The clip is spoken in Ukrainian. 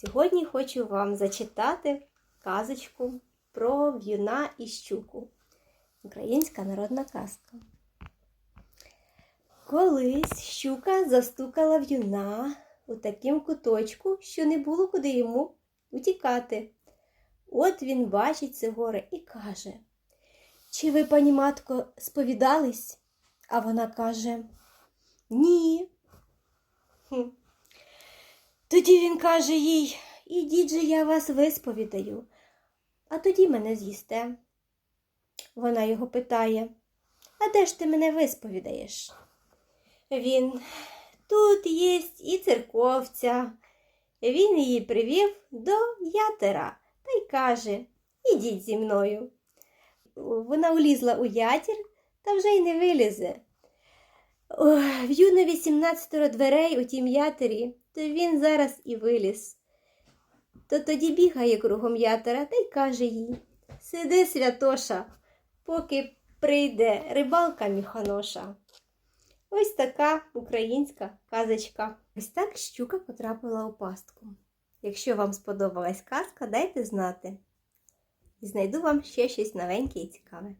Сьогодні хочу вам зачитати казочку про в'юна і щуку. Українська народна казка. Колись щука застукала в'юна у таким куточку, що не було куди йому утікати. От він бачить це горе і каже: Чи ви, пані матко, сповідались? А вона каже: Ні. Тоді він каже їй, ідіть же я вас висповідаю, а тоді мене з'їсте. Вона його питає, а де ж ти мене висповідаєш? Він тут є і церковця. Він її привів до ятера та й каже, ідіть зі мною. Вона улізла у ятір та вже й не вилізе. Ой, в'ю на 18 дверей у тім ятері, то він зараз і виліз. То тоді бігає кругом ятера та й каже їй Сиди, святоша, поки прийде рибалка міхоноша. Ось така українська казочка. Ось так щука потрапила у пастку. Якщо вам сподобалась казка, дайте знати. І знайду вам ще щось новеньке і цікаве.